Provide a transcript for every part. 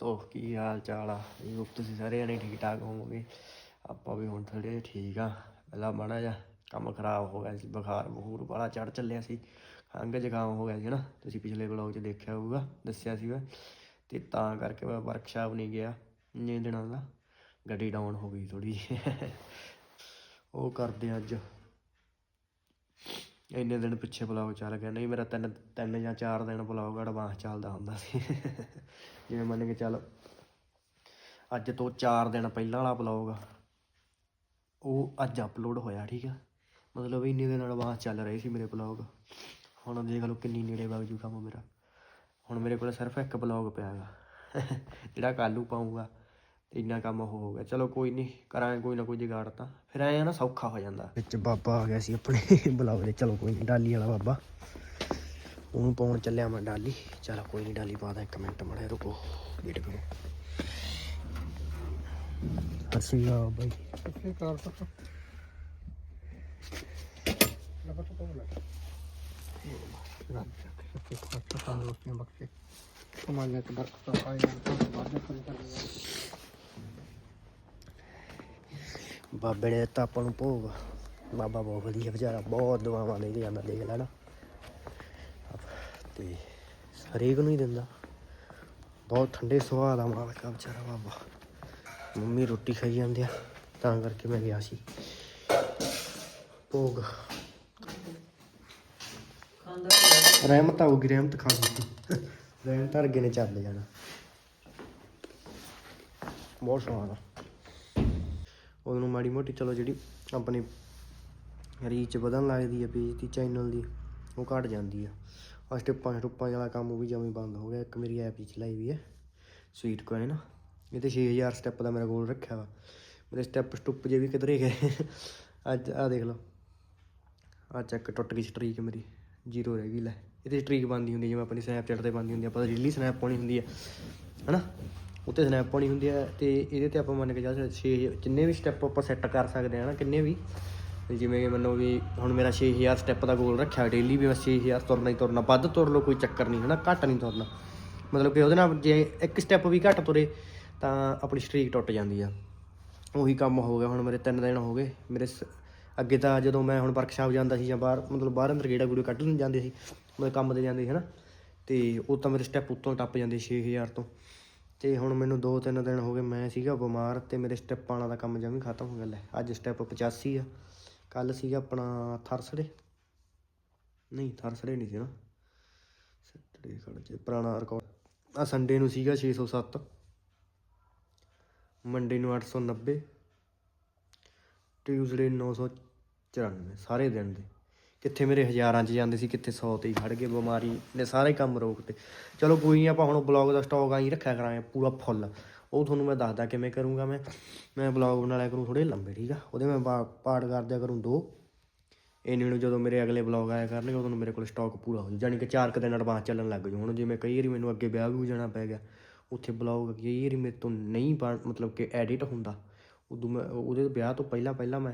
ਦੋਸਤੋ ਕੀ ਹਾਲ ਚਾਲ ਆ। ਇਹ ਤੁਸੀਂ ਸਾਰੇ ਜਣੇ ਠੀਕ ਠਾਕ ਹੋਵੋਗੇ। ਆਪਾਂ ਵੀ ਹੁਣ ਥੋੜੇ ਠੀਕ ਆ। ਪਹਿਲਾਂ ਮਾੜਾ ਜਿਹਾ ਕੰਮ ਖਰਾਬ ਹੋ ਗਿਆ ਸੀ। ਬੁਖਾਰ ਬਖੂਰ ਬੜਾ ਚੜ ਚੱਲਿਆ ਸੀ। ਖੰਘ ਜ਼ੁਕਾਮ ਹੋ ਗਿਆ ਸੀ ਨਾ ਤੁਸੀਂ ਪਿਛਲੇ ਵਲੌਗ 'ਚ ਦੇਖਿਆ ਹੋਊਗਾ। ਦੱਸਿਆ ਸੀ ਮੈਂ। ਤੇ ਤਾਂ ਕਰਕੇ ਮੈਂ ਵਰਕਸ਼ਾਪ ਨਹੀਂ ਗਿਆ। ਇੰਨੇ ਦਿਨਾਂ ਦਾ ਗੱਡੀ ਡਾਊਨ ਹੋ ਗਈ ਥੋੜੀ ਉਹ ਕਰਦੇ ਅੱਜ। ਇੰਨੇ ਦਿਨ ਪਿੱਛੇ ਬਲੌਗ ਚੱਲ ਗਿਆ। ਨਹੀਂ, ਮੇਰਾ ਤਿੰਨ ਤਿੰਨ ਜਾਂ ਚਾਰ ਦਿਨ ਬਲੌਗ ਐਡਵਾਂਸ ਚੱਲਦਾ ਹੁੰਦਾ ਸੀ। ਜਿਵੇਂ ਮੰਨ ਕੇ ਚੱਲ, ਅੱਜ ਤੋਂ 4 ਦਿਨ ਪਹਿਲਾਂ ਵਾਲਾ ਬਲੌਗ ਉਹ ਅੱਜ ਅਪਲੋਡ ਹੋਇਆ, ਠੀਕ ਆ। ਮਤਲਬ ਇੰਨੇ ਦਿਨ ਐਡਵਾਂਸ ਚੱਲ ਰਹੇ ਸੀ ਮੇਰੇ ਬਲੌਗ। ਹੁਣ ਦੇਖ ਲਓ ਕਿੰਨੀ ਨੇੜੇ ਵਗ ਜੂ ਕੰਮ ਮੇਰਾ। ਹੁਣ ਮੇਰੇ ਕੋਲ ਸਿਰਫ ਇੱਕ ਬਲੌਗ ਪਿਆ ਗਾ। ਜਿਹੜਾ ਕੱਲ੍ਹ ਨੂੰ ਪਾਉਂਗਾ ਤੇ ਇੰਨਾ ਕੰਮ ਉਹ ਹੋ ਗਿਆ ਚਲੋ ਕੋਈ ਨਹੀਂ ਕਰਾਂਗੇ ਕੋਈ ਨਾ ਕੋਈ ਜੁਗਾੜ ਤਾਂ ਫਿਰ ਐਂ ਆ ਨਾ ਸੌਖਾ ਹੋ ਜਾਂਦਾ ਵਿੱਚ ਬਾਬਾ ਆ ਗਿਆ ਸੀ ਆਪਣੇ ਬਲੌਗ ਦੇ ਚਲੋ ਕੋਈ ਨਹੀਂ ਡਾਲੀ ਵਾਲਾ ਬਾਬਾ ਉਹਨੂੰ ਪਾਉਣ ਚੱਲਿਆ ਮੈਂ ਡਾਲੀ ਚਲੋ ਕੋਈ ਨਹੀਂ ਡਾਲੀ ਪਾ ਦਾਂ ਇੱਕ ਮਿੰਟ ਮੜੇ ਰੁਕੋ ਵੇਟ ਕਰੋ ਅਸੀਂ ਆ ਬਾਈ ਕਿੱਥੇ ਕਾਰ ਤੱਕ ਲੱਗਾ ਤਾਂ ਬੋਲਾ ਰਾਤ ਤੱਕ ਕਿੱਥੇ ਖਰਚਾ ਤਾਂ ਰੋਟੀਆਂ ਬਖਸ਼ੇ ਕਮਾਈਆਂ ਤੇ ਬਰਕਤ ਆਏ ਤਾਂ ਬਾਅਦ ਕਰੀ ਕਰਨੀ ਬਾਬੇ ਨੇ ਦਿੱਤਾ ਆਪਾਂ ਨੂੰ ਭੋਗ। ਬਾਬਾ ਬਹੁਤ ਵਧੀਆ ਵਿਚਾਰਾ, ਬਹੁਤ ਦੁਆਵਾਂ ਦੇ ਕੇ ਜਾਂਦਾ ਦੇਖ ਲੈਣਾ। ਤੇ ਹਰੇਕ ਨੂੰ ਹੀ ਦਿੰਦਾ। ਬਹੁਤ ਠੰਡੇ ਸੁਭਾਅ ਦਾ ਮਾਲਕ ਆ ਵਿਚਾਰਾ ਬਾਬਾ। ਮੰਮੀ ਰੋਟੀ ਖਾਈ ਜਾਂਦੇ ਆ, ਤਾਂ ਕਰਕੇ ਮੈਂ ਗਿਆ ਸੀ। ਭੋਗ। ਰਹਿਮਤ ਆਊਗੀ ਰਹਿਮਤ ਖਾ ਦਿੱਤੀ ਰਹਿਮਤ ਅਰਗੇ ਨੇ ਚੱਲ ਜਾਣਾ। ਬਹੁਤ ਸਵਾਦ ਆ। ਉਹਨੂੰ ਮਾੜੀ ਮੋਟੀ ਚਲੋ ਜਿਹੜੀ ਆਪਣੀ ਰੀਚ ਵਧਣ ਲੱਗਦੀ ਹੈ ਪੇਜ ਦੀ ਚੈਨਲ ਦੀ ਉਹ ਘਟ ਜਾਂਦੀ ਆ। ਆ ਸਟੈਪਾਂ ਸਟੁੱਪਾਂ ਵਾਲਾ ਕੰਮ ਉਹ ਵੀ ਜਮੀ ਬੰਦ ਹੋ ਗਿਆ। ਇੱਕ ਮੇਰੀ ਐਪ ਹੀ ਚਲਾਈ ਵੀ ਹੈ ਸਵੀਟ ਕੋਇਨ ਇਹ ਤੇ 6000 ਸਟੈਪ ਦਾ ਮੇਰਾ ਗੋਲ ਰੱਖਿਆ ਵਾ। ਮੇਰੇ ਸਟੈਪ ਸਟੁੱਪ ਜੇ ਵੀ ਕਿਧਰੇ ਗਏ ਅੱਜ ਆ ਦੇਖ ਲਓ। ਆ ਚੱਕ ਟੁੱਟ ਗਈ ਸਟ੍ਰੀਕ ਮੇਰੀ ਜ਼ੀਰੋ ਰਹਿ ਗਈ ਲੈ। ਇਹਦੇ ਸਟ੍ਰੀਕ ਬੰਦੀ ਹੁੰਦੀ ਜਿਵੇਂ ਆਪਣੀ ਸਨੈਪਚੈਟ ਤੇ ਬੰਦੀ ਹੁੰਦੀ ਆ, ਆਪਾਂ ਰੀਲੀ ਸਨੈਪ ਪਾਉਣੀ ਹੁੰਦੀ ਹੈ ਹਨਾ? ਉੱਤੇ ਸਨੈਪ ਪਾਉਣੀ ਹੁੰਦੀ ਹੈ ਤੇ ਇਹਦੇ ਤੇ ਆਪਾਂ ਮੰਨ ਕੇ ਚੱਲ 6 ਜਿੰਨੇ ਵੀ ਸਟੈਪ ਆਪਾਂ ਸੈੱਟ ਕਰ ਸਕਦੇ ਹਾਂ ਨਾ, ਕਿੰਨੇ ਵੀ। ਜਿਵੇਂ ਕਿ ਮੰਨੋ ਵੀ ਹੁਣ ਮੇਰਾ 6000 ਸਟੈਪ ਦਾ ਗੋਲ ਰੱਖਿਆ ਡੇਲੀ ਵੀ ਮੈਂ 6000 ਤੁਰਨਾ ਹੀ ਤੁਰਨਾ, ਵੱਧ ਤੁਰ ਲਓ ਕੋਈ ਚੱਕਰ ਨਹੀਂ, ਹਨਾ, ਘੱਟ ਨਹੀਂ ਤੁਰਨਾ। ਮਤਲਬ ਕਿ ਉਹਦੇ ਨਾਲ ਜੇ ਇੱਕ ਸਟੈਪ ਵੀ ਘੱਟ ਤੁਰੇ, ਤਾਂ ਆਪਣੀ ਸਟ੍ਰੀਕ ਟੁੱਟ ਜਾਂਦੀ ਆ। ਉਹੀ ਕੰਮ ਹੋ ਗਿਆ ਹੁਣ ਮੇਰੇ ਤਿੰਨ ਦਿਨ ਹੋ ਗਏ। ਮੇਰੇ ਸ- ਅੱਗੇ ਤਾਂ ਜਦੋਂ ਮੈਂ ਹੁਣ ਵਰਕਸ਼ਾਪ ਜਾਂਦਾ ਸੀ ਜਾਂ ਬਾਹਰ, ਮਤਲਬ ਬਾਹਰ ਅੰਦਰ ਗੇੜਾ ਗੂੜੇ ਕੱਢ ਨੂੰ ਜਾਂਦੇ ਸੀ, ਮਤਲਬ ਕੰਮ ਤੇ ਜਾਂਦੇ ਸੀ, ਹਨਾ। ਤੇ ਉਹ ਤਾਂ ਮੇਰੇ ਸਟੈਪ ਉੱਤੋਂ ਟੱਪ ਜਾਂਦੇ 6000 ਤੋਂ। ਤੇ ਹੁਣ ਮੈਨੂੰ 2-3 ਦਿਨ ਹੋ ਗਏ ਮੈਂ ਸੀਗਾ ਬਿਮਾਰ ਤੇ ਮੇਰੇ ਸਟੈਪ ਵਾਲਾ ਦਾ ਕੰਮ ਜਮੀ ਖਤਮ ਹੋ ਗਿਆ ਲੈ। ਅੱਜ ਸਟੈਪ 85 ਆ। ਕੱਲ ਸੀਗਾ ਆਪਣਾ ਥਰਸਡੇ ਨਹੀਂ ਥਰਸਡੇ ਨਹੀਂ ਸੀ ਨਾ। ਸੈਟਰਡੇ ਖੜ ਜੇ, ਪੁਰਾਣਾ ਰਿਕਾਰਡ ਆ ਸੰਡੇ ਨੂੰ ਸੀਗਾ 607 ਮੰਡੇ ਨੂੰ 890 ਟਿਊਜ਼ਡੇ 994 ਸਾਰੇ ਦਿਨ ਦੇ। ਕਿੱਥੇ ਮੇਰੇ ਹਜ਼ਾਰਾਂ ਚ ਜਾਂਦੇ ਸੀ, ਕਿੱਥੇ 100 ਤੇ ਹੀ ਖੜ ਗਏ ਬਿਮਾਰੀ ਨੇ ਸਾਰੇ ਕੰਮ ਰੋਕਤੇ। ਚਲੋ ਕੋਈ ਨਹੀਂ ਆਪਾਂ ਹੁਣ ਬਲੌਗ ਦਾ ਸਟਾਕ ਆਈ ਰੱਖਿਆ ਕਰਾਂਗੇ, ਪੂਰਾ ਫੁੱਲ ਉਹ ਤੁਹਾਨੂੰ ਮੈਂ ਦੱਸਦਾ ਕਿਵੇਂ ਕਰੂੰਗਾ ਮੈਂ। ਮੈਂ ਬਲੌਗ ਬਣਾ ਲਿਆ ਕਰੂੰ ਥੋੜੇ ਲੰਬੇ, ਠੀਕ ਆ? ਉਹਦੇ ਮੈਂ ਪਾ- ਪਾਰਟ ਕਰ ਦਿਆ ਕਰੂੰ ਦੋ। ਇੰਨੇ ਨੂੰ ਜਦੋਂ ਮੇਰੇ ਅਗਲੇ ਬਲੌਗ ਆਇਆ ਕਰਨਗੇ, ਉਦੋਂ ਮੇਰੇ ਕੋਲ ਸਟਾਕ ਪੂਰਾ ਹੋ ਜੂ ਜਾਣੀ ਕਿ ਚਾਰ ਕੁ ਦਿਨ ਐਡਵਾਂਸ ਚੱਲਣ ਲੱਗ ਜੂ ਹੁਣ ਜਿਵੇਂ ਕਈ ਵਾਰੀ ਮੈਨੂੰ ਅੱਗੇ ਵਿਆਹ ਵੀ ਜਾਣਾ ਪੈ ਗਿਆ, ਉੱਥੇ ਬਲੌਗ ਕਈ ਵਾਰੀ ਮੇਰੇ ਤੋਂ ਨਹੀਂ ਬਣ- ਮਤਲਬ ਕਿ ਐਡਿਟ ਹੁੰਦਾ। ਉਦੋਂ ਮੈਂ, ਉਹਦੇ ਵਿਆਹ ਤੋਂ ਪਹਿਲਾਂ ਪਹਿਲਾਂ ਮੈਂ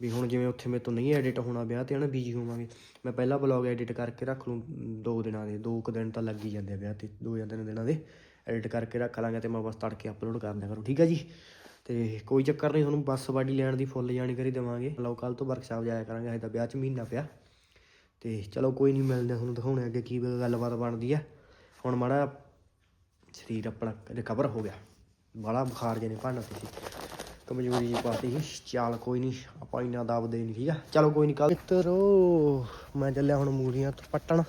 ਵੀ ਹੁਣ ਜਿਵੇਂ ਉੱਥੇ ਮੇਰੇ ਤੋਂ ਨਹੀਂ ਐਡਿਟ ਹੋਣਾ ਵਿਆਹ ਤੇ ਹਨਾ ਬੀਜੀ ਹੋਵਾਂਗੇ। ਮੈਂ ਪਹਿਲਾਂ ਬਲੌਗ ਐਡਿਟ ਕਰਕੇ ਰੱਖ ਲੂੰ, ਦੋ ਦਿਨਾਂ ਦੇ, ਦੋ ਕੁ ਦਿਨ ਤਾਂ ਲੱਗ ਹੀ ਜਾਂਦੇ ਆ ਵਿਆਹ ਤੇ, ਦੋ ਜਾਂ ਤਿੰਨ ਦਿਨਾਂ ਦੇ। ਐਡਿਟ ਕਰਕੇ ਰੱਖ ਲਾਂਗੇ ਤੇ ਮੈਂ ਬਸ ਤੜਕੇ ਅਪਲੋਡ ਕਰ ਲਿਆ ਕਰੂੰ, ਠੀਕ ਆ ਜੀ? ਤੇ ਕੋਈ ਚੱਕਰ ਨਹੀਂ, ਤੁਹਾਨੂੰ ਬੱਸ ਬਾਡੀ ਲੈਣ ਦੀ ਫੁੱਲ ਜਾਣਕਾਰੀ ਦੇਵਾਂਗੇ। ਲਓ ਕੱਲ ਤੋਂ ਵਰਕਸ਼ਾਪ ਜਾਇਆ ਕਰਾਂਗੇ, ਹਜੇ ਤਾਂ ਵਿਆਹ 'ਚ ਮਹੀਨਾ ਪਿਆ। ਤੇ ਚਲੋ ਕੋਈ ਨਹੀਂ, ਮਿਲਦੇ ਆ ਤੁਹਾਨੂੰ, ਦਿਖਾਉਣੇ ਅੱਗੇ ਕੀ ਗੱਲਬਾਤ ਬਣਦੀ ਆ। ਹੁਣ ਮਾੜਾ ਸਰੀਰ ਆਪਣਾ ਰਿਕਵਰ ਹੋ ਗਿਆ। ਬੜਾ ਬੁਖਾਰ ਜਿਹਨੇ ਭਾਣਾ ਸੀ ਕਮਜ਼ੋਰੀ ਜੀ ਪਾਤੀ ਸੀ। ਚੱਲ ਕੋਈ ਨਹੀਂ ਆਪਾਂ ਇੰਨਾ ਦਬਦੇ ਨਹੀਂ ਠੀਕ ਆ? ਚਲੋ ਕੋਈ ਨਹੀਂ ਕੱਲ ਮਿੱਤਰੋ, ਮੈਂ ਚੱਲਿਆ ਹੁਣ ਮੂਲੀਆਂ ਤੋਂ ਪੱਟਣ।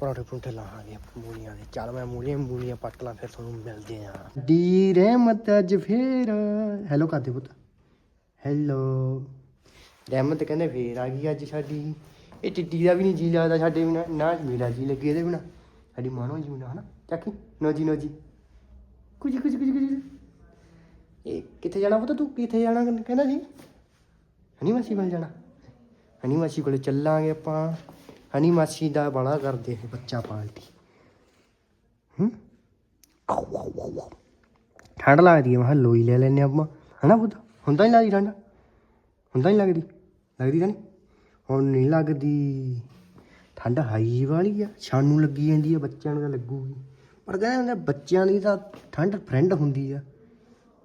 ਪਰੌਂਠੇ ਪੁੰਠੇ ਲਾਹਾਂਗੇ ਮੂਲੀਆਂ ਦੇ। ਚੱਲ ਮੈਂ ਮੂਲੀਆਂ ਮੂਲੀਆਂ ਪੱਟ ਲਾਂ, ਫਿਰ ਤੁਹਾਨੂੰ ਮਿਲਦੇ ਆ। ਡੀ ਰਹਿਮਤ ਅੱਜ ਫੇਰ। ਹੈਲੋ ਕਰਦੇ ਪੁੱਤ? ਹੈਲੋ। ਰਹਿਮਤ ਕਹਿੰਦੇ ਫੇਰ ਆ ਗਈ ਅੱਜ ਸਾਡੀ। ਇਹ ਟਿੱਡੀ ਦਾ ਵੀ ਨਹੀਂ ਜੀ ਲੱਗਦਾ ਸਾਡੇ ਬਿਨਾ, ਨਾ ਮੇਰਾ ਜੀ ਲੱਗੇ ਇਹਦੇ ਬਿਨਾ। ਸਾਡੀ ਮਾਨੋ ਜੀ ਬਿਨਾ ਹਨਾ? ਚੱਕੀ ਨੋ ਜੀ ਨੋ ਜੀ ਕੁਝ ਕੁਝ ਕੁਝ ਕੁਝ ਇਹ ਕਿੱਥੇ ਜਾਣਾ ਪੁੱਤ ਤੂੰ? ਕਿੱਥੇ ਜਾਣਾ ਕਹਿੰਦਾ- ਕਹਿੰਦਾ ਸੀ। ਹਨੀ ਮਾਸੀ ਕੋਲ ਜਾਣਾ। ਹਨੀ ਮਾਸੀ ਕੋਲ ਚੱਲਾਂਗੇ ਆਪਾਂ। ਹਨੀ ਮਾਸੀ ਦਾ ਬੜਾ ਕਰਦੇ ਇਹ ਬੱਚਾ ਪਾਲਟੀ। ਹੂੰ? ਠੰਡ ਲੱਗਦੀ ਹੈ ਮੈਂ ਕਿਹਾ ਲੋਈ ਲੈ ਲੈਨੇ ਆਪਾਂ। ਹਨਾ ਪੁੱਤ? ਹੁੰਦਾ ਹੀ ਲੱਗਦੀ ਠੰਡ? ਹੁੰਦਾ ਨਹੀਂ ਲੱਗਦੀ? ਲੱਗਦੀ ਤਾਂ ਨਹੀਂ ਹੁਣ ਨਹੀਂ ਲੱਗਦੀ। ਠੰਡ ਹਾਈ ਵਾਲੀ ਆ। ਸਾਨੂੰ ਲੱਗੀ ਜਾਂਦੀ ਆ, ਬੱਚਿਆਂ ਨੂੰ ਤਾਂ ਲੱਗੂਗੀ। ਪਰ ਕਹਿੰਦੇ ਹੁੰਦੇ ਬੱਚਿਆਂ ਦੀ ਤਾਂ ਠੰਡ ਫਰੈਂਡ ਹੁੰਦੀ ਆ।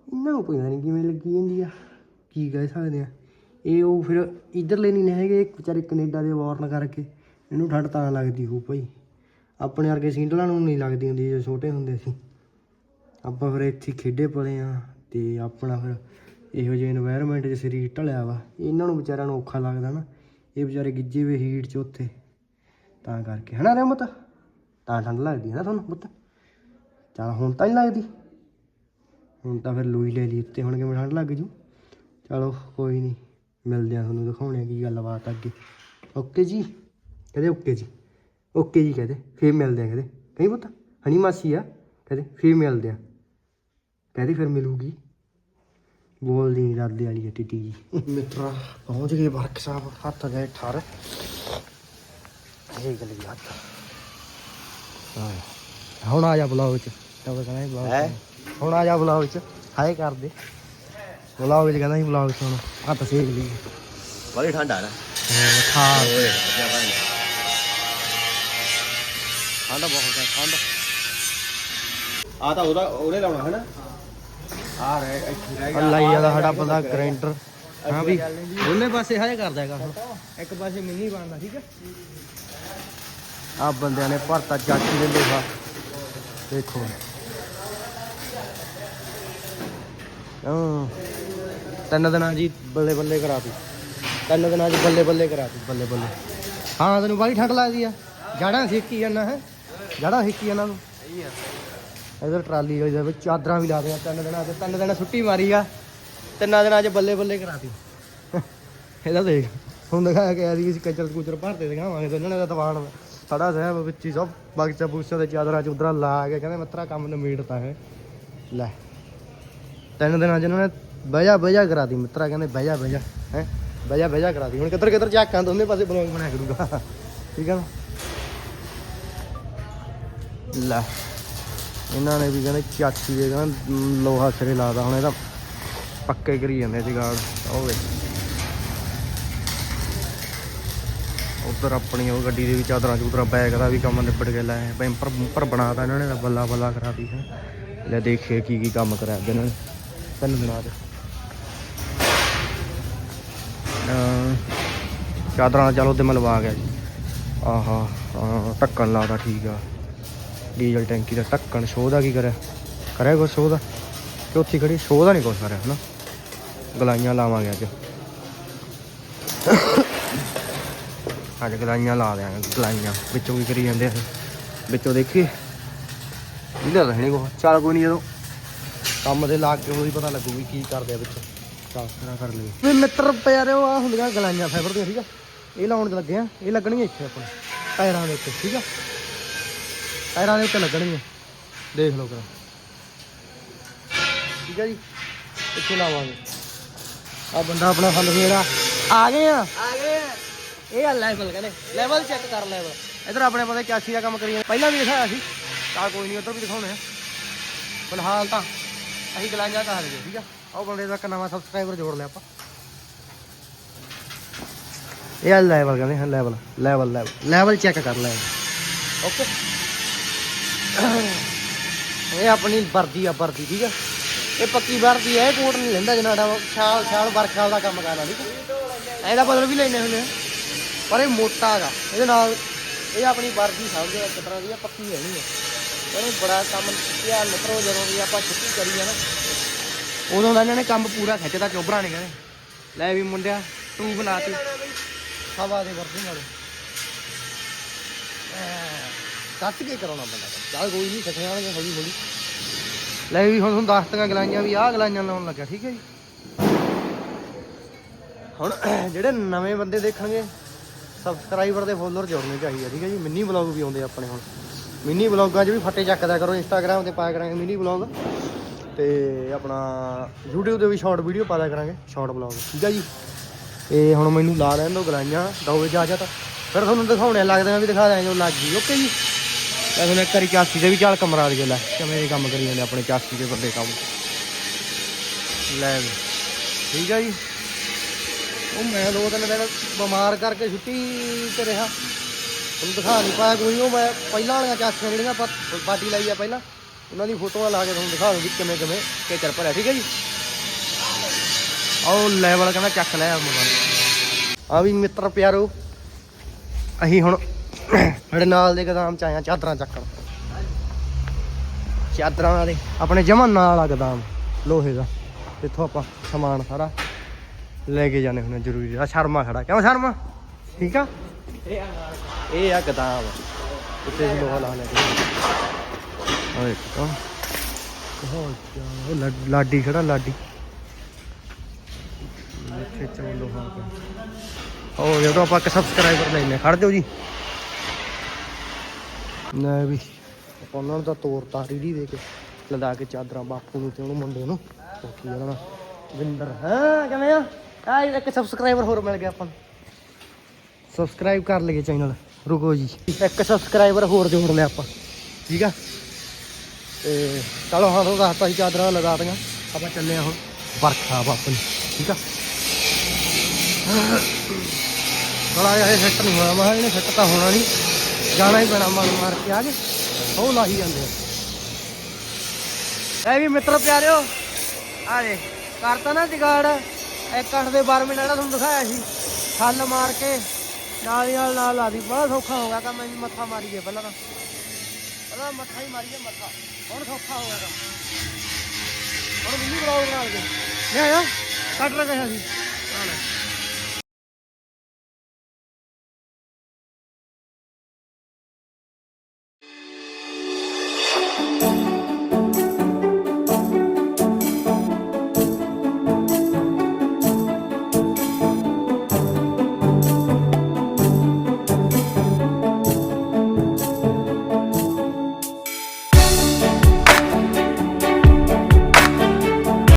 ਇਹਨਾਂ ਨੂੰ ਪਤਾ ਨਹੀਂ ਕਿਵੇਂ ਲੱਗੀ ਜਾਂਦੀ ਆ, ਕੀ ਕਹਿ ਸਕਦੇ ਆ। ਇਹ ਉਹ ਫਿਰ ਇਧਰਲੇ ਨਹੀਂ ਹੈਗੇ ਵਿਚਾਰੇ ਕੈਨੇਡਾ ਦੇ ਵਾਰਨ ਕਰਕੇ, ਇਹਨੂੰ ਠੰਡ ਤਾਂ ਲੱਗਦੀ ਹੋ ਭਾਈ। ਆਪਣੇ ਵਰਗੇ ਸਿੰਡਲਾਂ ਨੂੰ ਨਹੀਂ ਲੱਗਦੀ ਹੁੰਦੀ ਜੇ ਛੋਟੇ ਹੁੰਦੇ ਸੀ। ਆਪਾਂ ਫਿਰ ਇੱਥੇ ਖੇਡੇ ਪਲੇ ਆ ਤੇ ਆਪਣਾ ਫਿਰ ਇਹੋ ਜਿਹੇ এনवायरमेंट 'ਚ ਸਰੀਰ ਢਲਿਆ ਵਾ। ਇਹਨਾਂ ਨੂੰ ਵਿਚਾਰਿਆਂ ਨੂੰ ਔਖਾ ਲੱਗਦਾ ਨਾ, ਇਹ ਵਿਚਾਰੇ ਗਿੱਜੇ ਵੇ ਹੀਟ 'ਚ ਉੱਥੇ। ਤਾਂ ਕਰਕੇ ਹਨਾ ਰਹਿਮਤ? ਤਾਂ ਠੰਡ ਲੱਗਦੀ ਹੈ ਨਾ ਤੁਹਾਨੂੰ ਪੁੱਤ। ਚਲ ਹੁਣ ਤਾਂ ਹੀ ਲੱਗਦੀ। ਹੁਣ ਤਾਂ ਫਿਰ ਲੋਈ ਲੈ ਲਈ ਉੱਤੇ ਹੁਣ ਕਿਵੇਂ ਠੰਡ ਲੱਗ ਜੂ? ਚਲੋ ਕੋਈ ਨਹੀਂ ਮਿਲਦੇ ਆ ਤੁਹਾਨੂੰ ਦਿਖਾਉਣੇ ਆ ਕੀ ਗੱਲਬਾਤ ਅੱਗੇ। ਓਕੇ ਜੀ? ਕਹਦੇ ਓਕੇ ਜੀ? ਓਕੇ ਜੀ ਕਹਦੇ ਫੇਰ ਮਿਲਦੇ ਆ ਕਹਦੇ। ਕਹੀਂ ਪੁੱਤ ਹਣੀ ਮਾਸੀ ਆ? ਕਹਦੇ ਫੇਰ ਮਿਲਦੇ ਆ। ਕਹਦੇ ਫਿਰ ਮਿਲੂਗੀ? ਬੋਲਦੀ ਨਹੀਂ ਰੱਦੇ ਵਾਲੀ ਟਿੱਟੀ ਜੀ। ਮਿੱਤਰਾ ਪਹੁੰਚ ਗਏ ਵਰਕਸ਼ਾਪ ਹੱਥ ਗਏ ਠਰ। ਇਹ ਗੱਲ ਵੀ ਹੱਥ ਹਾਂ ਹੁਣ ਆ ਜਾ ਬਲੌਗ ਚ। ਤਾਂ ਕਹਿੰਦਾ ਸੀ ਬਲੌਗ ਹੁਣ ਆ ਜਾ ਬਲੌਗ ਚ। ਹਾਏ ਕਰ ਦੇ ਬਲੌਗ ਚ ਕਹਿੰਦਾ ਸੀ ਬਲੌਗ ਚ ਹੁਣ ਹੱਥ ਸੇਕ ਲਈ ਬੜੀ ਠੰਡ ਆ ਨਾ। ਖਾ। ਠੰਡ ਬਹੁਤ ਹੈ ਠੰਡ। ਆ ਤਾਂ ਉਹਦਾ ਉਹਨੇ ਲਾਉਣਾ ਹੈ ਨਾ? ਆ ਰਹਿ ਇੱਥੇ ਰਹਿ ਅੱਲਾ ਹੀ ਵਾਲਾ ਸਾਡਾ ਬੰਦਾ ਗ੍ਰਾਈਂਡਰ ਹਾਂ ਵੀ। ਉਹਨੇ ਪਾਸੇ ਹਾਏ ਕਰਦਾ ਹੈਗਾ। ਹੁਣ ਇੱਕ ਪਾਸੇ ਮਿੰਨੀ ਬਣਦਾ ਠੀਕ ਹੈ? ਆ ਬੰਦਿਆਂ ਨੇ ਭਰਤਾ ਚਾਚੀ ਦੇ ਲੋਹਾ। ਦੇਖੋ। ਹਾਂ। ਤਿੰਨ ਦਿਨਾਂ ਜੀ ਬੱਲੇ ਬੱਲੇ ਕਰਾਤੀ। ਤਿੰਨ ਦਿਨਾਂ ਜੀ ਬੱਲੇ ਬੱਲੇ ਕਰਾਤੀ। ਬੱਲੇ ਬੱਲੇ। ਹਾਂ ਤੈਨੂੰ ਬੜੀ ਠੰਡ ਲੱਗਦੀ ਆ। ਜੜਾਂ ਸੇਕੀ ਜਾਂਦਾ ਹੈ। ਜੜਾਂ ਸੇਕੀ ਜਾਂਦਾ ਤੂੰ। ਇਧਰ ਟਰਾਲੀ ਦੇ ਵਿੱਚ ਚਾਦਰਾਂ ਵੀ ਲਾ ਦਿਆਂ ਤਿੰਨ ਦਿਨਾਂ ਤੇ ਤਿੰਨ ਦਿਨ ਛੁੱਟੀ ਮਾਰੀ ਆ। ਤਿੰਨਾਂ ਦਿਨਾਂ 'ਚ ਬੱਲੇ ਬੱਲੇ ਕਰਾਤੀ। ਇਹਦਾ ਦੇਖ। ਹੁਣ ਦਿਖਾਇਆ ਕਿ ਅਸੀਂ ਇਸ ਕਚਰ ਕੁਚਰ ਭਰਦੇ ਦਿਖਾਵਾਂਗੇ। ਤੇ ਉਹਨਾਂ ਨੇ ਤਾਂ ਤਵਾਨ ਸਾਡਾ ਸਾਹਿਬ ਵਿੱਚ ਹੀ ਸਭ ਬਗਚਾ ਬੂਚਾ ਤੇ ਚਾਦਰਾਂ ਚੁਦਰਾਂ ਲਾ ਕੇ ਕਹਿੰਦੇ ਮਿੱਤਰਾ ਕੰਮ ਨਿਮੇੜਤਾ ਹੈ। ਲੈ। ਤਿੰਨ ਦਿਨਾਂ ਚ ਇਹਨਾਂ ਨੇ ਬਹਿਜਾ ਬਹਿਜਾ ਕਰਾਤੀ ਮਿੱਤਰਾ ਕਹਿੰਦੇ ਬਹਿਜਾ ਬਹਿਜਾ, ਹੈ, ਬਹਿਜਾ ਬਹਿਜਾ ਕਰਾਤੀ ਹੁਣ ਕਿੱਧਰ ਕਿੱਧਰ ਝਾਕਾਂ ਦੋਨੇ ਪਾਸੇ ਬਲੌਗ ਬਣਾਇਆ ਕਰੂਗਾ। ਠੀਕ ਆ ਨਾ? ਲੈ, ਇਹਨਾਂ ਨੇ ਵੀ ਕਹਿੰਦੇ ਚਾਚੀ ਦੇ ਕਹਿੰਦੇ ਲੋਹਾ ਸਿਰੇ ਲਾਦਾ ਹੁਣ ਇਹਦਾ ਪੱਕੇ ਕਰੀ ਜਾਂਦੇ ਜਗਾੜ ਉਹ ਵੇ। ਉਧਰ ਆਪਣੀ ਉਹ ਗੱਡੀ ਦੇ ਵੀ ਚਾਦਰਾਂ ਚੂਦਰਾਂ ਬੈਗ ਦਾ ਵੀ ਕੰਮ ਨਿਬੜ ਗਿਆ, ਲੈ ਬੈਂਪਰ ਬੂੰਪਰ ਬਣਾਤਾ ਇਹਨਾਂ ਨੇ ਤਾਂ ਬੱਲਾ ਬੱਲਾ ਕਰਾਤੀ ਹੈ। ਲੈ ਦੇਖੇ ਕੀ ਕੀ ਕੰਮ ਕਰਿਆ ਇਹਨਾਂ ਨੇ। ਤਿੰਨ ਦਿਨਾਂ ਚ ਚਾਦਰਾਂ ਚਲੋ ਤੇ ਮਲਵਾ ਗਿਆ ਜੀ। ਆਹਾ, ਹਾਂ ਲਾਦਾ, ਠੀਕ ਆ। ਡੀਜ਼ਲ ਟੈਂਕੀ ਦਾ ਢੱਕਣ, ਸ਼ੋਅ ਦਾ ਕੀ ਕਰਿਆ? ਕਰਿਆ ਕੁਛ ਸ਼ੋਅ ਦਾ? ਉੱਥੇ ਖੜੀ ਸ਼ੋਅ ਦਾ ਨਹੀਂ ਕੁਛ ਕਰਿਆ, ਹਨਾ? ਗਲਾਈਆਂ ਲਾਵਾਂਗੇ ਅੱਜ। ਅੱਜ ਗਲਾਈਆਂ ਲਾ ਦਿਆਂਗੇ, ਗਲਾਈਆਂ। ਵਿੱਚੋਂ ਕੀ ਕਰੀ ਜਾਂਦੇ ਆ ਵਿੱਚੋਂ ਦੇਖੀ? ਇਹਦਾ ਰਹਿਣੀ ਕੋ ਚੱਲ ਕੋਈ ਨਹੀਂ ਜਦੋਂ ਕੰਮ ਦੇ ਲੱਗ ਕੇ ਉਹਦੀ ਪਤਾ ਲੱਗੂ ਵੀ ਕੀ ਕਰਦੇ ਆ ਵਿੱਚ। ਚੱਲ ਕਰਾ ਕਰ ਲਈ ਵੀ ਮਿੱਤਰ ਪਿਆਰਿਓ ਆ ਹੁੰਦੀਆਂ ਗਲਾਈਆਂ ਫਾਈਬਰ ਦੀਆਂ ਠੀਕ ਆ? ਇਹ ਲਾਉਣ ਲੱਗੇ ਆ ਇਹ ਲੱਗਣਗੀਆਂ ਇੱਥੇ ਆਪਣੇ ਟਾਇਰਾਂ ਦੇ ਉੱਤੇ ਠੀਕ ਆ? ਟਾਇਰਾਂ ਦੇ ਉੱਤੇ ਲੱਗਣਗੀਆਂ ਦੇਖ ਲਓ ਕਰਾ। ਠੀਕ ਆ ਜੀ ਇੱਥੇ ਲਾਵਾਂਗੇ। ਆ ਬੰਦਾ ਆਪਣਾ ਹੱਲ ਫੇਰਾ ਆ ਗਏ ਆ? ਆ ਗਏ ਇਹ ਆ ਲੈਵਲ ਕਹਿੰਦੇ ਲੈਵਲ ਚੈੱਕ ਕਰ ਲੈਵਲ ਇਧਰ ਆਪਣੇ ਬੰਦੇ ਚਾਚੀ ਦਾ ਕੰਮ ਕਰੀ ਜਾਂਦੇ। ਪਹਿਲਾਂ ਵੀ ਦਿਖਾਇਆ ਸੀ ਤਾਂ ਕੋਈ ਨਹੀਂ ਉਧਰ ਵੀ ਦਿਖਾਉਣੇ ਆ। ਫਿਲਹਾਲ ਤਾਂ ਅਸੀਂ ਗਲਾਂਜਾ ਕਰ ਲਈਏ। ਠੀਕ ਆ? ਉਹ ਬੰਦੇ ਦਾ ਇੱਕ ਨਵਾਂ ਸਬਸਕ੍ਰਾਈਬਰ ਜੋੜ ਲਿਆ ਆਪਾਂ। ਇਹ ਆ ਲੈਵਲ ਕਹਿੰਦੇ ਹਾਂ level level level level check ਕਰ ਲੈ। ਓਕੇ ਇਹ ਆਪਣੀ ਵਰਦੀ ਆ, ਵਰਦੀ, ਠੀਕ ਆ? ਇਹ ਪੱਕੀ ਵਰਦੀ ਹੈ ਇਹ ਕੋਟ ਨਹੀਂ ਲੈਂਦਾ ਜਨਾੜਾ ਛਾਲ ਛਾਲ ਵਰਖਾਲ ਦਾ ਕੰਮ ਕਰਦਾ, ਠੀਕ ਆ? ਇਹਦਾ ਬਦਲ ਵੀ ਲੈਣੇ ਹੁੰਦੇ ਆ। ਪਰ ਇਹ ਮੋਟਾ ਹੈਗਾ। ਇਹਦੇ ਨਾਲ ਇਹ ਆਪਣੀ ਵਰਦੀ ਸਮਝੋ ਇੱਕ ਤਰ੍ਹਾਂ ਦੀ ਆ, ਪੱਕੀ ਹੈ ਨਹੀਂ ਇਹਨੇ ਬੜਾ ਕੰਮ ਧਿਆਨ ਮਿੱਤਰੋ ਜਦੋਂ ਵੀ ਆਪਾਂ ਛੁੱਟੀ ਕਰੀ ਆ ਨਾ। ਉਦੋਂ ਦਾ ਇਹਨਾਂ ਨੇ ਕੰਮ ਪੂਰਾ ਖਿੱਚਦਾ ਚੋਬਰਾ ਨੇ ਕਹਿੰਦੇ। ਲੈ ਵੀ ਮੁੰਡਿਆ ਤੂੰ ਬਣਾਤੀ ਹਵਾ ਦੇ ਵਰਦੀ ਨਾਲ। ਕੱਟ ਕੇ ਕਰਾਉਣਾ ਬੰਦਾ ਚੱਲ ਕੋਈ ਨਹੀਂ ਸਿੱਖ ਜਾਣਗੇ ਹੌਲੀ ਹੌਲੀ। ਲੈ ਵੀ ਹੁਣ ਤੁਹਾਨੂੰ ਦੱਸਤੀਆਂ ਗਲਾਈਆਂ ਵੀ ਆਹ ਗਲਾਈਆਂ ਲਾਉਣ ਲੱਗਿਆ ਠੀਕ ਹੈ ਜੀ। ਹੁਣ ਜਿਹੜੇ ਨਵੇਂ ਬੰਦੇ ਦੇਖਣਗੇ ਸਬਸਕ੍ਰਾਈਬਰ ਦੇ ਫੋਲੋਅਰ ਜੋੜਨੇ ਚਾਹੀਦੇ ਠੀਕ ਹੈ ਜੀ। ਮਿੰਨੀ ਬਲੌਗ ਵੀ ਆਉਂਦੇ ਆਪਣੇ ਹੁਣ। ਮਿੰਨੀ ਬਲੌਗਾਂ 'ਚ ਵੀ ਫੱਟੇ ਚੱਕਦਾ ਕਰੋ ਇੰਸਟਾਗ੍ਰam ਤੇ ਪਾਇਆ ਕਰਾਂਗੇ ਮਿੰਨੀ ਬਲੌਗ ਤੇ ਆਪਣਾ YouTube ਤੇ ਵੀ ਸ਼ਾਰਟ ਵੀਡੀਓ ਪਾ ਕਰਾਂਗੇ ਸ਼ਾਰਟ ਬਲੌਗ ਠੀਕ ਹੈ ਜੀ? ਇਹ ਹੁਣ ਮੈਨੂੰ ਲਾ ਲੈਣ ਦੋ ਗਲਾਈਆਂ ਦੋ ਇਜਾਜ਼ਤ ਫਿਰ ਤੁਹਾਨੂੰ ਦਿਖਾਉਣੇ ਲੱਗਦਾ ਵੀ ਦਿਖਾ ਦਿਆਂਗੇ ਉਹ ਲੱਗ ਗਈ, ਓਕੇ ਜੀ? ਮੈਂ ਤੁਹਾਨੂੰ ਇੱਕ ਵਾਰੀ ਚਾਸੀ ਦੇ ਵੀ ਚੱਲ ਕਮਰਾ ਦੇ ਲੈ, ਕਿਵੇਂ ਦੇ ਕੰਮ ਕਰੀ ਜਾਂਦੇ ਆਪਣੇ ਚਾਸੀ ਦੇ ਬੰਦੇ ਕੰਮ। ਲੈ ਠੀਕ ਆ ਜੀ? ਉਹ ਮੈਂ ਦੋ ਤਿੰਨ ਦਿਨ ਬਿਮਾਰ ਕਰਕੇ ਛੁੱਟੀ ਤੇ ਰਿਹਾ। ਤੁਹਾਨੂੰ ਦਿਖਾ ਨਹੀਂ ਪਾਇਆ ਕੋਈ, ਉਹ ਮੈਂ ਪਹਿਲਾਂ ਵਾਲੀਆਂ ਚਾਸੀਆਂ ਜਿਹੜੀਆਂ ਆਪਾਂ ਪਾਰਟੀ ਲਾਈ ਆ ਪਹਿਲਾਂ, ਉਹਨਾਂ ਦੀ ਫੋਟੋਆਂ ਲਾ ਕੇ ਤੁਹਾਨੂੰ ਦਿਖਾ ਦੂੰਗੀ ਕਿਵੇਂ ਕਿਵੇਂ ਕਿਚਰ ਭਰਿਆ ਠੀਕ ਹੈ ਜੀ? ਆਓ ਲੈਵਲ ਕਹਿੰਦਾ ਚੱਕ ਲੈ ਆ ਆ ਵੀ ਮਿੱਤਰ ਪਿਆਰੋ, ਅਸੀਂ ਹੁਣ ਸਾਡੇ ਨਾਲ ਦੇ ਗਦਾਮ ਚ ਆਇਆ ਚਾਦਰਾਂ ਚੱਕਣ। ਚਾਦਰਾਂ ਦੇ ਆਪਣੇ ਜਮਨ ਨਾਲ ਆ ਗਦਾਮ, ਲੋਹੇ ਦਾ। ਇੱਥੋਂ ਆਪਾਂ ਸਮਾਨ ਸਾਰਾ ਲੈ ਕੇ ਜਾਣੇ ਹੁੰਦੇ ਜ਼ਰੂਰੀ ਆ ਸ਼ਰਮਾ ਖੜਾ, ਕਿਉਂ ਸ਼ਰਮਾ? ਠੀਕ ਆ? ਇਹ ਆ ਗਦਾਮ ਉੱਤੇ ਲੋਹਾ ਲਾ ਲੈ ਓਏ ਤਾਂ। ਉਹ ਲਾਡੀ ਖੜਾ, ਲਾਡੀ। ਇੱਥੇ ਚੋ ਲੋਹਾ ਪਿਆ। ਜਦੋਂ ਆਪਾਂ ਇੱਕ ਸਬਸਕ੍ਰਾਈਬਰ ਲੈਨੇ ਖੜ ਜਾਓ ਜੀ। ਨਾ ਵੀ। ਆਪਾਂ ਉਹਨਾਂ ਨੂੰ ਤਾਂ ਤੋਰ ਤਾਰੀ ਦੀ ਦੇ ਕੇ, ਲਦਾ ਕੇ ਚਾਦਰਾਂ ਬਾਪੂ ਨੂੰ ਤੇ ਉਹਨੂੰ ਮੁੰਡੇ ਨੂੰ। ਕੀ ਉਹਨਾਂ ਦਾ। ਵਿੰਦਰ ਹਾਂ, ਕਿਵੇਂ ਆ? ਆ ਇੱਕ ਸਬਸਕ੍ਰਾਈਬਰ ਹੋਰ ਮਿਲ ਗਿਆ ਆਪਾਂ ਨੂੰ। ਸਬਸਕ੍ਰਾਈਬ ਕਰ ਲਈਏ ਚੈਨਲ ਰੁਕੋ ਜੀ। ਇੱਕ ਸਬਸਕ੍ਰਾਈਬਰ ਹੋਰ ਜੋੜ ਲਿਆ ਆਪਾਂ। ਠੀਕ ਆ? ਤੇ ਚਲੋ ਹਾਂ ਤੁਹਾਨੂੰ ਦੱਸਤਾ ਸੀ ਚਾਦਰਾਂ ਲਗਾ ਦਿੱਤੀਆਂ ਆਪਾਂ ਚੱਲੇ ਆ ਹੁਣ ਵਰਖਾ ਆਪਣੀ। ਠੀਕ ਆ? ਬੜਾ ਇਹ ਸੈੱਟ ਨਹੀਂ ਹੋਇਆ। ਮੈਂ ਇਹਨੇ ਸੈੱਟ ਤਾਂ ਹੋਣਾ ਨਹੀਂ। ਜਾਣਾ ਹੀ ਪੈਣਾ ਮਨ ਮਾਰ ਕੇ ਆ ਕੇ। ਉਹ ਲਾਹੀ ਜਾਂਦੇ ਆ। ਇਹ ਵੀ ਮਿੱਤਰ ਪਿਆਰਿਓ, ਆ ਦੇ ਕਰਤਾ ਨਾ ਜਗਾੜ। ਇੱਕ ਅੱਠ ਦੇ 12 ਮਿੰਟ ਜਿਹੜਾ ਤੁਹਾਨੂੰ ਦਿਖਾਇਆ ਸੀ। ਛੱਲ ਮਾਰ ਕੇ। ਨਾਲ ਦੀ ਨਾਲ ਨਾਲ ਲਾ ਦੀ ਬੜਾ ਸੌਖਾ ਹੋ ਗਿਆ ਕੰਮ ਅਸੀਂ ਮੱਥਾ ਮਾਰੀਏ ਪਹਿਲਾਂ ਤਾਂ। ਪਹਿਲਾਂ ਮੱਥਾ ਹੀ ਮਾਰੀਏ ਮੱਥਾ, ਹੁਣ ਸੌਖਾ ਹੋ ਗਿਆ ਕੰਮ। ਹੁਣ ਮਿੰਨੀ ਬਲੌਗ ਬਣਾ ਲਗੇ ਲੈ ਆ ਕੱਟ ਲਗਾ ਸੀ ਆ ਲੈ